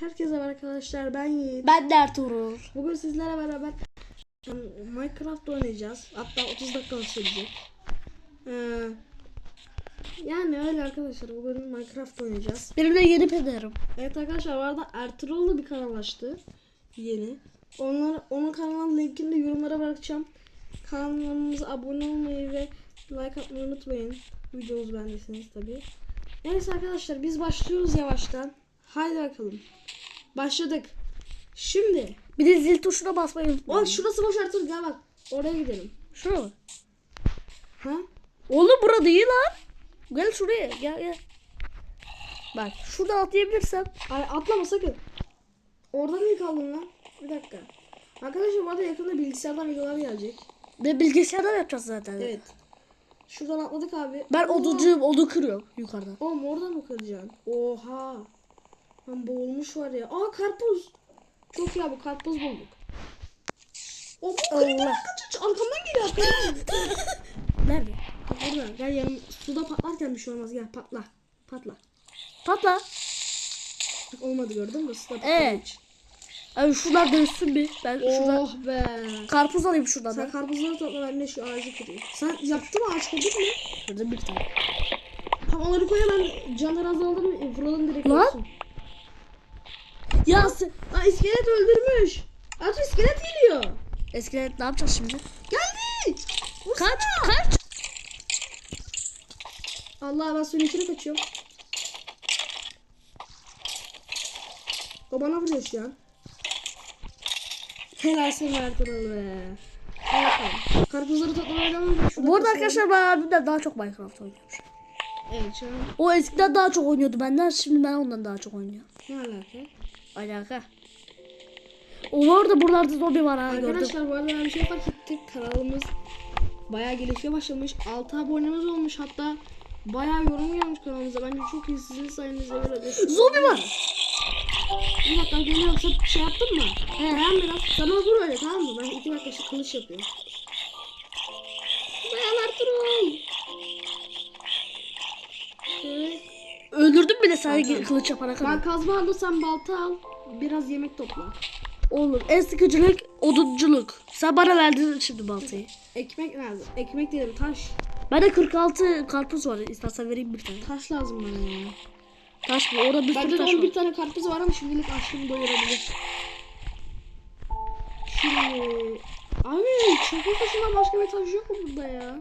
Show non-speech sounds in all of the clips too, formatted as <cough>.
Herkese merhaba arkadaşlar ben Yiğit. Ben de Ertuğrul. Bugün sizlerle beraber Minecraft oynayacağız. Hatta 30 dakika sürecek. Ee, yani öyle arkadaşlar bugün Minecraft oynayacağız. Benim de yeni pederim. Evet arkadaşlar bu arada Ertuğrul da bir kanal açtı. Yeni. Onlar, onun kanalının linkini de yorumlara bırakacağım. Kanalımıza abone olmayı ve like atmayı unutmayın. Videomuz beğendiyseniz tabii. Neyse arkadaşlar biz başlıyoruz yavaştan. Haydi bakalım. Başladık. Şimdi. Bir de zil tuşuna basmayı unutmayın. O şurası boş Ertuğrul gel bak. Oraya gidelim. Şuraya mı? Ha? Oğlum bura değil lan. Gel şuraya gel gel. Bak şuradan atlayabilirsem. Ay atlama sakın. Orada niye kaldın lan? Bir dakika. Arkadaşlar bu arada yakında bilgisayardan videolar gelecek. Ve bilgisayardan yapacağız zaten. Evet. Şuradan atladık abi. Ben Oo. oduncuyum odu kırıyorum yukarıdan. Oğlum oradan mı kıracaksın? Oha. Lan boğulmuş var ya. Aa karpuz. Çok ya bu karpuz bulduk. O bu creeper Allah. kaç arkamdan geliyor. <laughs> Nerede? Bak orada gel yanım suda patlarken bir şey olmaz gel patla. Patla. Patla. Bak olmadı gördün mü? Suda patladı Evet. Abi şuradan dönüşsün bir. Ben şuradan Oh be. karpuz alayım şuradan. Sen karpuzları topla ben de şu ağacı kırayım. Sen yaptın mı ağaç kırdın mı? Şurada bir tane. Tamam onları koy hemen canlar azaldı mı? Vuralım direkt Lan. olsun. Ya sen... Aa iskelet öldürmüş. Artık iskelet geliyor. Eskiden ne yapacağız şimdi? Geldi. Kaç kaç. Allah ben suyun içine kaçıyorum. O bana vuruyor şu an. Helal sana Ertuğrul be. Bakalım. Karpuzları toplamaya devam Bu arada arkadaşlar ben abimden daha çok Minecraft oynuyormuş. Evet şu an O eskiden daha çok oynuyordu benden. Şimdi ben ondan daha çok oynuyorum. ne alaka? Alaka. O orada buralarda zombi var ha gördüm. Arkadaşlar bu arada ben bir şey fark ettim. Kanalımız bayağı gelişmeye başlamış. 6 abonemiz olmuş hatta bayağı yorum gelmiş kanalımıza. Bence çok iyi sizin sayenizde böyle. Zombi var. Bir dakika geliyorum sen şey yaptın mı? He. Ben biraz sana vur öyle tamam mı? Ben iki dakika şu kılıç yapıyorum. Tamam. kılıç yapana kadar. Ben kazma aldım sen balta al. Biraz yemek topla. Oğlum en sıkıcılık odunculuk. Sen bana verdin şimdi baltayı. Ekmek nerede? Ekmek dedim taş. Bende 46 karpuz var. İstersen vereyim bir tane. Taş lazım bana ya. Taş mı? Orada bir sürü taş 11 var. tane karpuz var ama şimdilik aşkım doyurabilir. Şimdi... Abi çakıl taşından başka bir taş yok mu burada ya?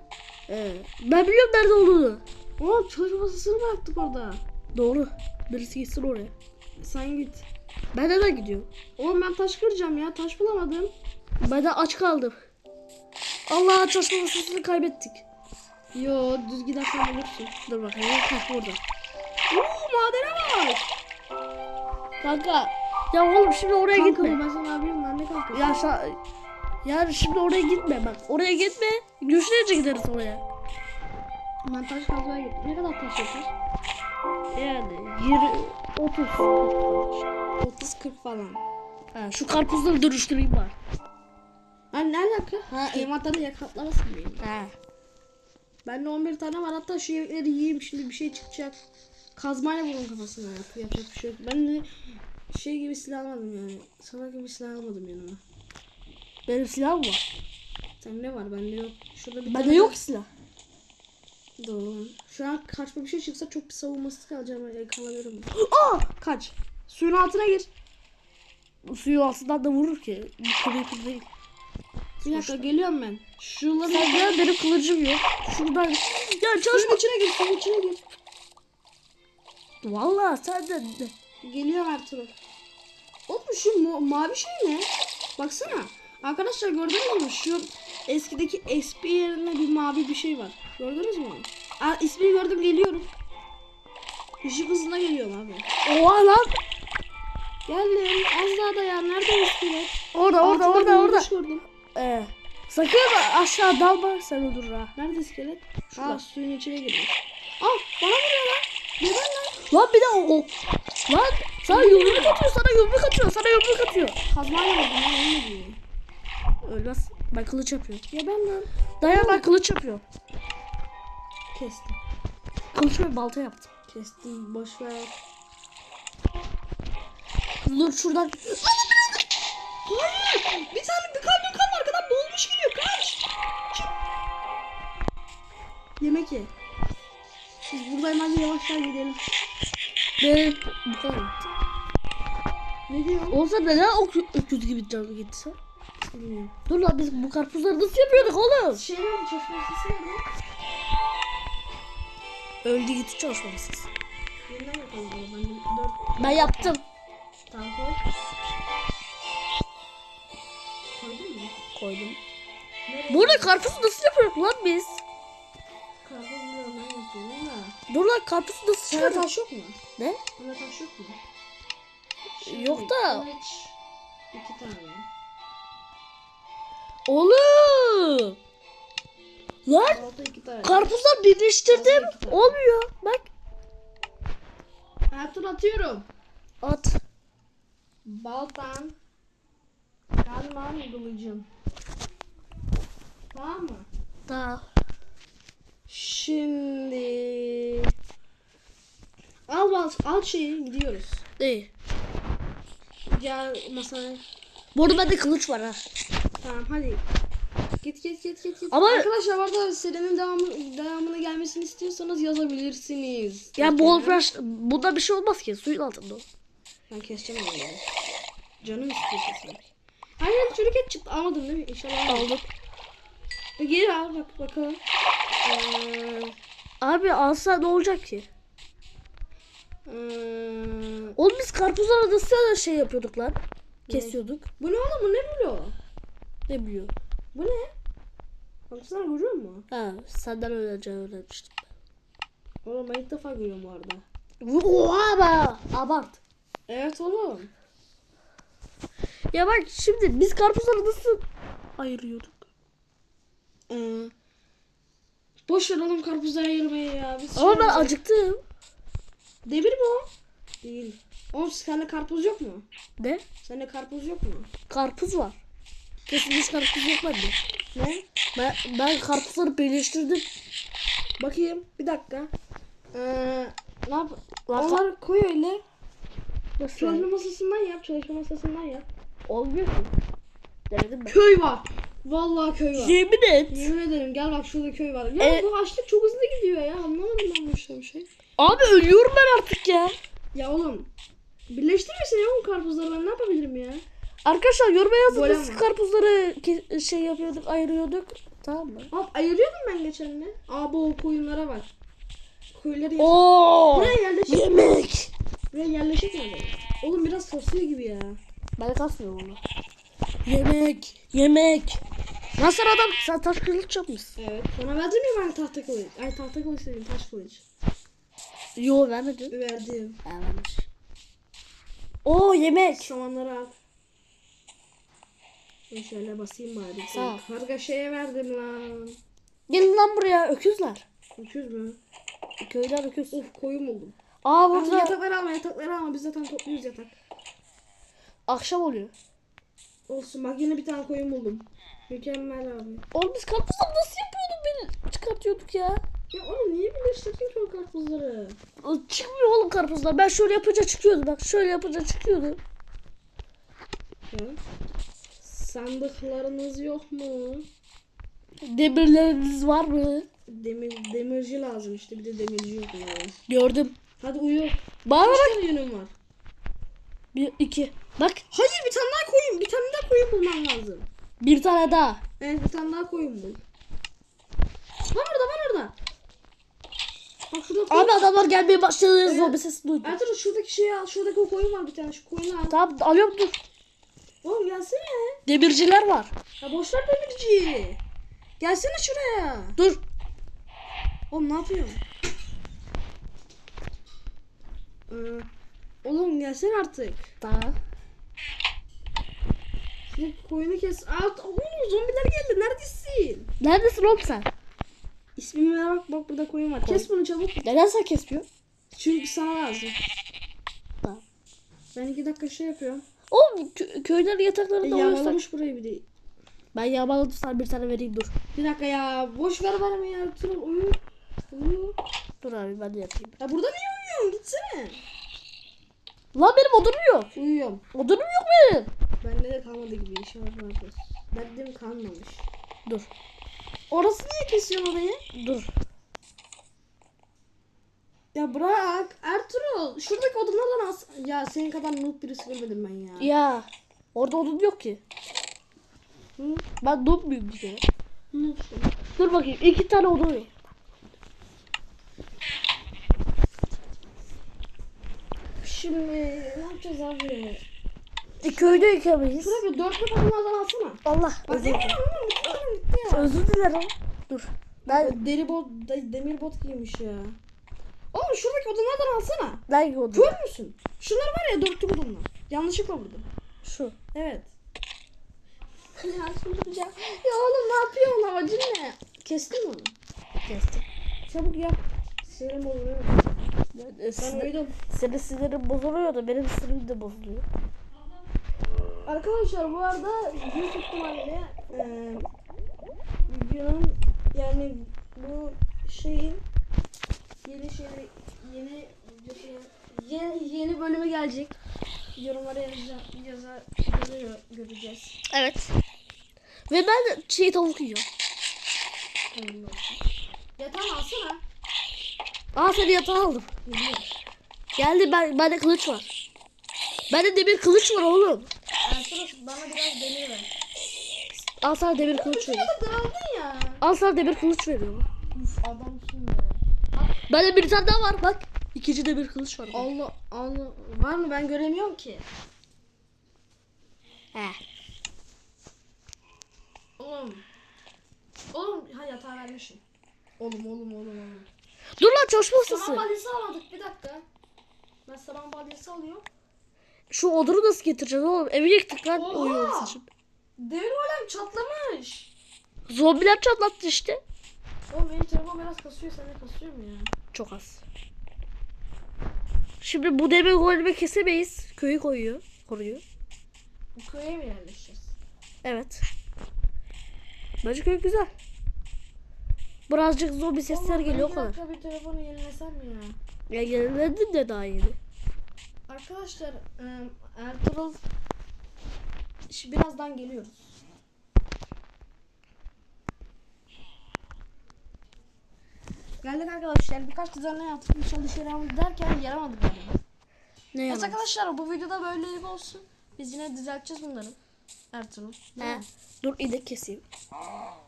Ee, ben biliyorum nerede olduğunu. Oo çalışma masasını bıraktık orada. Doğru. Birisi gitsin oraya. Sen git. Ben neden gidiyorum? Oğlum ben taş kıracağım ya. Taş bulamadım. Ben de aç kaldım. Allah çalışma masasını kaybettik. Yo düz gidersen bulursun. Dur bakayım. Heh burada. Oo madene bak. Kanka. Ya oğlum şimdi oraya Kanka gitme. bu ben sana abiyim ben de kanka. Ya şa- yani şimdi oraya gitme bak. Oraya gitme. Güçlüce gideriz oraya. Ben taş kazmaya gittim. Ne kadar taş yapar? Yani 20 30 30-40 falan. Ha, şu karpuzları dönüştüreyim bari. Ha ne alaka? Ha envanterinde yakatlamasın benim. Ha. Bende 11 tane var hatta şu yemekleri yiyeyim şimdi bir şey çıkacak. Kazmayla vurun kafasına yap. Yapacak bir şey yok. Ben de şey gibi silah almadım yani. Salak gibi silah almadım yanıma. Benim silahım var. Sen ne var bende yok. Şurada bir Bende tane- yok silah. Doğru. Şu an karşıma bir şey çıksa çok bir savunması kalacağım. Yani kalabilirim. <gasps> Aa! Kaç. Suyun altına gir. Bu suyu altından da vurur ki. Creeper değil. Bir dakika geliyorum ben. Şuraları Sen gel benim kılıcım yok. Şuradan. Ya çalışma. Suyun içine gir, suyun içine gir. Vallahi sen de. Geliyorum Ertuğrul. Oğlum şu mo- mavi şey ne? Baksana. Arkadaşlar gördünüz mü? Şu eskideki SP yerine bir mavi bir şey var. Gördünüz mü? onu? Aa, ismini gördüm geliyorum. Işık hızına geliyorum abi. Oha lan. Geldim. Az daha dayan. Nerede iskelet? Orada orada Altında orada orada. gördüm. Ee, sakın aşağı dalma sen öldürür ha. Nerede iskelet? Şurada. Aa suyun içine girmiş. Aa bana vuruyor lan. Neden lan? Lan bir de o, o. Lan sana yumruk atıyor sana yumruk atıyor sana yumruk atıyor. Kazmayla vurdum lan onu diyor. Ölmez. Ben kılıç yapıyorum. Ya ben lan. Dayan ben kılıç yapıyorum. Kestim. Kılıç ve balta yaptım. Kestim. Boş ver. dur şuradan. Hayır. Bir tane bir kamyon kan arkadan boğulmuş geliyor. Kaç. Çık. Yemek ye. Biz buradayım hadi yavaştan gidelim. Be, bu kadar. Ne diyorsun? Olsa neden öküz gibi canlı gitse? Bilmiyorum. Dur lan biz bu karpuzları nasıl yapıyorduk oğlum? Şey nerede? Sesi nerede? Öldü gitti çalışmamışsınız. Yeniden yapalım bunu. Ben dört Ben yaptım. tane koy. Koydun mu? Koydum. Nereye? Burada karpuzu nasıl yapıyorduk lan biz? Karpuz biliyorum ben yapıyorum da. Dur lan karpuzu nasıl Sana çıkardık? taş yok mu? Ne? Sana taş yok mu? Yok da. Kılıç. İki tane. Oğlum. Lan karpuzlar birleştirdim. Olmuyor. Bak. Her tur atıyorum. At. Baltan. Kalmam kılıcım. Tamam mı? Daha. Şimdi al al al şeyi gidiyoruz. İyi. Gel masaya. Bu arada bende kılıç var ha. Tamam hadi. Git git git git. git. Ama- Arkadaşlar arada serinin devamı, devamını gelmesini istiyorsanız yazabilirsiniz. Ya bol flash bunda bir şey olmaz ki suyun altında. Ben keseceğim onu. ya. Canım istiyor kesin. Hayır çocuk et çıktı almadın değil mi? İnşallah almadın. Aldım. Geri al bak bakalım. Ee, Abi alsa ne olacak ki? ee, Oğlum biz karpuzlara nasıl şey yapıyorduk lan? Kesiyorduk. bu ne oğlum bu ne biliyor? Ne biliyor? Bu ne? Baksana görüyor musun? Ha senden öğreneceğim öğrenmiştim. Oğlum ben ilk defa görüyorum bu arada. Oha be! Abart. Evet oğlum. Ya bak şimdi biz karpuzları nasıl ayırıyorduk? Ee, boş ver oğlum karpuzları ayırmayı ya. Biz Ama ben acıktım. Demir mi o? Değil. Oğlum sende karpuz yok mu? Ne? Sende karpuz yok mu? Karpuz var. Kesin hiç karpuz yok bende. Ne? Ben, ben karpuzları birleştirdim. Bakayım. Bir dakika. Ee, ne yap? Onları koy öyle. Nasıl? Çalışma masasından yap. Çalışma masasından yap. Olmuyor ki. Denedim ben. Köy var. Vallahi köy var. Yemin et. Yemin ederim gel bak şurada köy var. Ya E- bu açlık çok hızlı gidiyor ya. Anlamadım ben bu işte bir şey. Abi ölüyorum ben artık ya. Ya oğlum. Birleştirmesin ya bu karpuzları ben ne yapabilirim ya? Arkadaşlar yoruma yazın nasıl karpuzları ke- şey yapıyorduk ayırıyorduk. Tamam mı? Hop ayırıyordum ben geçen de. Aa bu koyunlara bak. Koyunları Oo! Buraya yerleşik. Yemek. Buraya yerleşik mi? Oğlum biraz kasıyor gibi ya. Ben kasmıyorum onu. Yemek. Yemek. Nasıl adam? Sen taş kılıç yapmışsın. Evet. Sana verdim ya ben tahta kılıç. Ay tahta kılıç dedim taş kılıç. Yo vermedin. Verdim. Ha, vermiş. Oo yemek. Samanları al. Ben şöyle basayım bari. Sağ ol. Karga şeye verdim lan. Gelin lan buraya öküzler. Öküz mü? Köyler öküz. Of koyun buldum. Aa burada yatakları alma yatakları alma. Biz zaten topluyoruz yatak. akşam oluyor. Olsun bak yine bir tane koyun buldum. Mükemmel abi. Oğlum biz karpuzları nasıl yapıyorduk beni çıkartıyorduk ya. Ya oğlum niye birleştirdin ki o karpuzları? O Çıkmıyor oğlum karpuzlar. Ben şöyle yapınca çıkıyordu bak. Şöyle yapınca çıkıyordu. Ya. Sandıklarınız yok mu? Demirleriniz var mı? Demir, demirci lazım işte bir de demirci yok ya. Gördüm. Hadi uyu. Bana Kaç bak. var? Bir, iki. Bak Hayır bir tane daha koyun. Bir tane daha koyun bulman lazım. bir tane daha. Evet bir tane daha koyun bul. Var orada var orada. Bak şurada koyun. Abi adamlar gelmeye başladı. Evet. Zombi sesi duydum. Ertuğrul şuradaki şeyi al. Şuradaki o koyun var bir tane. Şu koyunu al. Tamam alıyorum dur. Oğlum gelsene. Demirciler var. Ya boş ver demirciyi. Gelsene şuraya. Dur. Oğlum ne yapıyorsun? Ee, oğlum gelsene artık. Daha. Şuradaki koyunu kes. Aa, oğlum zombiler geldi. Neredesin? Neredesin oğlum sen? İsmime bak bak burada koyun var. Kes bunu çabuk. Neden sen kesiyorsun? Çünkü sana lazım. Ben iki dakika şey yapıyorum. Oğlum kö- köylerin yataklarında E, uyuyorsak. yağmalamış burayı bir de. Ben yağmaladım sana bir tane vereyim dur. Bir dakika ya. Boş ver verme ya. Ertuğrul uyu. Uyu. Dur abi ben de yapayım. Ya burada niye uyuyorsun? Gitsene. Lan benim odunum yok. Uyuyorum. Odunum yok benim. Bende de kalmadı gibi inşallah vardır. Bende de kalmamış. Dur. Orası niye kesiyorsun orayı? Dur. Ya bırak Ertuğrul. Şuradaki odunlardan as. Ya senin kadar noob birisi görmedim ben ya. Ya. Orada odun yok ki. Hı? Ben noob muyum bir kere? Noobsun. Dur bakayım. iki tane odun yok. Şimdi ne yapacağız abi? E, köyde yıkamayız. Şurada bir dörtlük odunlardan alsana. Allah. Bak Özür, gitti ya. özür dilerim. Dur. Ben Deri bot, de- demir bot giymiş ya. Oğlum şuradaki odunlardan alsana. ben odun. Kör müsün? Şunlar var ya dörtlük odunlar. Yanlışlıkla vurdum. Şu. Evet. ya şurada Ya oğlum ne yapıyorsun amacın ne? Kestin mi onu? Kestim. Çabuk yap. Sinirim oluyor. Ben, e, Ben sinir- uyudum. senin sinirin bozuluyor da benim sinirim de bozuluyor. Arkadaşlar bu arada büyük ihtimalle e, videonun yani bu şeyin yeni şey yeni yeni, yeni bölümü gelecek. Yorumlara yazacağım, yazar, yazıyor, göreceğiz. Evet. Ve çiğ tavuk olsun. Yatağını alsana. Aa seni yatağa aldım. Geldi ben bende kılıç var. Bende demir kılıç var oğlum. Ertuğrul bana biraz demir ver. Al sana demir kılıç veriyorum. Ya da dağıldın ya. Al sana demir kılıç veriyorum. Uf adamsın be. Bende bir tane daha var bak. İkinci demir kılıç var. Allah Allah. Var mı ben göremiyorum ki. He. Oğlum. Oğlum ha yatağı vermişim. Oğlum oğlum oğlum oğlum. Dur lan çalışma Saman masası. balyası almadık bir dakika. Ben saman balyası alıyorum. Şu odunu nasıl getireceğiz oğlum? Evi yıktık lan Oha! oyun olması için. Demir golem çatlamış. Zombiler çatlattı işte. Oğlum benim telefon biraz kasıyor sende kasıyor mu ya? Çok az. Şimdi bu demir golemi kesemeyiz. Köyü koyuyor. Koruyor. Bu köye mi yerleşeceğiz? Evet. Bence köy güzel. Birazcık zombi sesler Oğlum, geliyor o kadar. dakika bir telefonu yenilesem ya? Ya yenilendi de daha yeni. Arkadaşlar Ertuğrul birazdan geliyoruz. Geldik arkadaşlar. Birkaç düzenle yaptık. Bir çalışıyoruz derken yaramadık galiba. Ne Evet arkadaşlar bu videoda böylelik olsun. Biz yine düzelteceğiz bunları. Ertuğrul. He. Dur inek keseyim.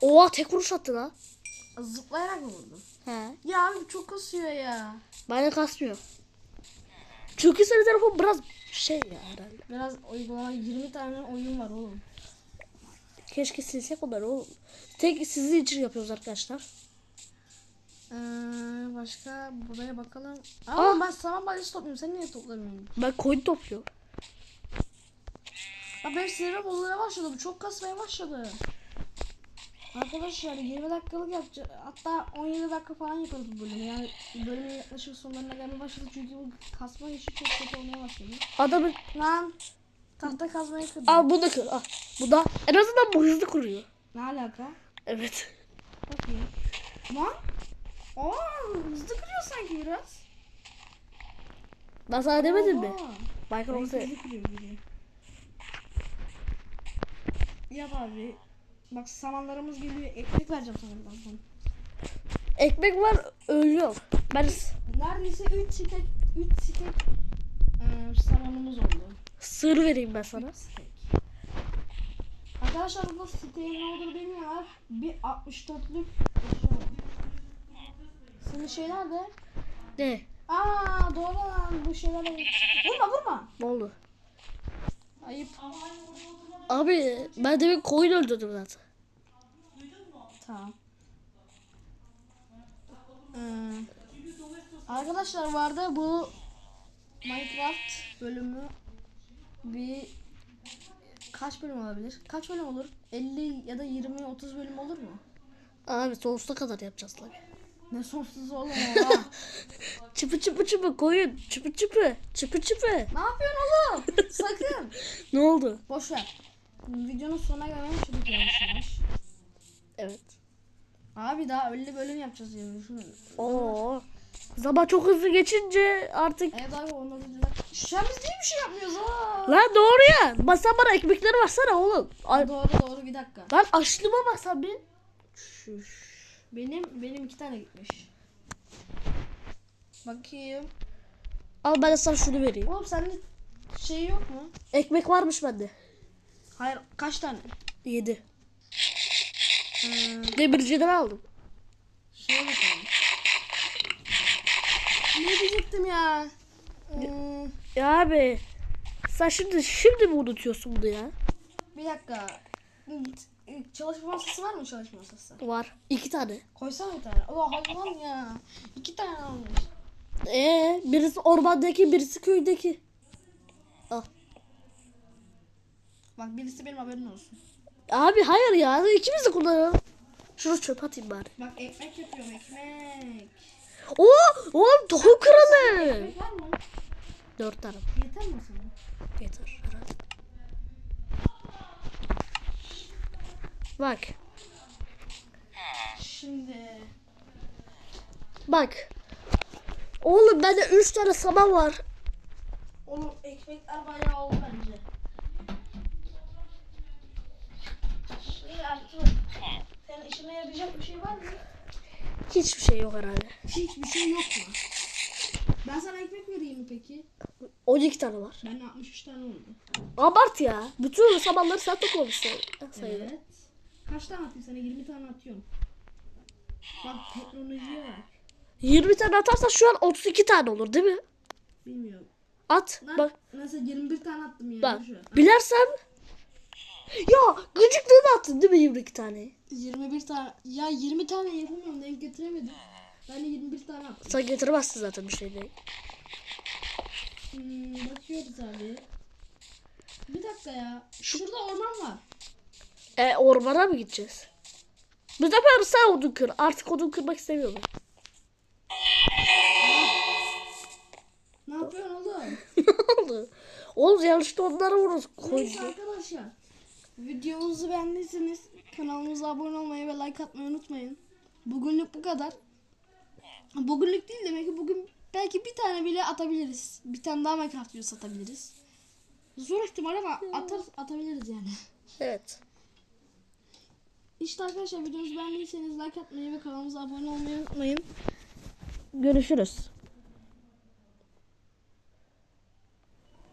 Oha tek vuruş attı lan. Zıplayarak mı vurdun? He. Ya abi çok kasıyor ya. Bana kasmıyor. Çünkü senin telefon biraz şey ya herhalde. Biraz uygulama 20 tane oyun var oğlum. Keşke silsek onları oğlum. Tek sizin için yapıyoruz arkadaşlar. Ee, başka buraya bakalım. Aa! ben saman balyası topluyorum. Sen niye toplamıyorsun? Ben koyun topluyorum. Ya benim sinirim bozulmaya başladı. Bu çok kasmaya başladı. Arkadaşlar 20 dakikalık yapacağız. Hatta 17 dakika falan yaparız bu bölümü. Yani bölümün yaklaşık sonlarına gelmeye başladı. Çünkü bu kasma işi çok kötü olmaya başladı. Adamın Lan tahta kazmayı kırdım. al bunu da kır. Al. Bu da en azından bu hızlı kuruyor. Ne alaka? Evet. Bakayım. Lan. Aa hızlı kırıyor sanki biraz. Ben sana demedim mi? Oha. Minecraft'ı kırıyor gibi. Yap abi. Bak samanlarımız geliyor. Ekmek vereceğim sana birazdan. ekmek var ölüyor. Ben Neredeyse 3 stek 3 stek eee, samanımız oldu. sığır vereyim ben sana. Arkadaşlar burada siteyin ne olduğunu bilmiyorlar. Bir 64'lük eşya var. Senin şey nerede? Ne? Aa doğru lan bu şeyler Vurma vurma. Ne oldu? Ayıp. Abi ben demin koyun öldürdüm zaten. Tamam. Ee, arkadaşlar vardı bu Minecraft bölümü bir kaç bölüm olabilir? Kaç bölüm olur? 50 ya da 20 30 bölüm olur mu? Abi sonsuza kadar yapacağız tabii. Ne sonsuz oğlum oha. <laughs> Çıpı çıpı çıpı koyun. Çıpı çıpı. Çıpı çıpı. ne yapıyorsun oğlum? Sakın. <laughs> Ne oldu? Boş ver. Videonun sonuna gelmeye başladık yavaş yavaş. Evet. Abi daha 50 bölüm yapacağız ya. Şunu. Oo. Zaman çok hızlı geçince artık Evet abi ondan önce. Şu an biz niye bir şey yapmıyoruz ha? Lan doğru ya. Masa bana ekmekleri versene oğlum. Ay, Doğru doğru bir dakika. lan açlığıma bak sen bir. Benim benim iki tane gitmiş. Bakayım. Al ben de sana şunu vereyim. Oğlum sende şey yok mu? Ekmek varmış bende. Hayır kaç tane? Yedi. Ee, Demirciden aldım. bakalım. Ne diyecektim ya? Ee, Ya abi. Sen şimdi şimdi mi unutuyorsun bunu ya? bir dakika. Çalışma masası var mı çalışma masası? Var. İki tane. Koysana bir tane. Oh hayvan ya. İki tane almış. Ee, birisi ormandaki, birisi köydeki. Bak birisi benim haberim olsun. Abi hayır ya. İkimiz de kullanalım. Şunu çöp atayım bari. Bak ekmek yapıyorum ekmek. Oo, oğlum tohum kralı. Ekmek var mı? Dört tane. Yeter mi sana? Yeter. herhalde. Bak. Şimdi Bak. Oğlum bende üç tane saman var. Oğlum ekmekler bayağı oldu bence. Senin işine yarayacak bir şey var mı? Hiçbir şey yok herhalde. Hiçbir şey yok mu? Ben sana ekmek vereyim mi peki? 12 tane var. Bende 63 tane oldu. Abart ya. Bütün samanları sen toplamışsın. sayılır. Evet. Kaç tane atayım sana? 20 tane atıyorum. Bak teknolojiye bak. 20 tane atarsan şu an 32 tane olur değil mi? Bilmiyorum. At. Ben Bak. mesela 21 tane attım yani Bak. şu an. Bilersem. Ya gıcıklığını attın değil mi 22 tane? 21 tane. Ya 20 tane yapamıyorum. Denk getiremedim. Ben de 21 tane attım. Sen getiremezsin zaten bir şey değil. Hmm, bakıyoruz abi. Bir dakika ya. Şurada orman var. E ormana mı gideceğiz? Bu sefer sen odun kır. Artık odun kırmak istemiyorum. Ne yapıyorsun oğlum? <laughs> ne oldu? Oğlum yanlışlıkla onlara vururuz. Neyse Koydu. arkadaşlar. Videomuzu beğendiyseniz kanalımıza abone olmayı ve like atmayı unutmayın. Bugünlük bu kadar. Bugünlük değil demek ki bugün belki bir tane bile atabiliriz. Bir tane daha Minecraft videosu atabiliriz. Zor ihtimal ama atar, atabiliriz yani. Evet. İşte arkadaşlar videomuzu beğendiyseniz like atmayı ve kanalımıza abone olmayı unutmayın. Görüşürüz.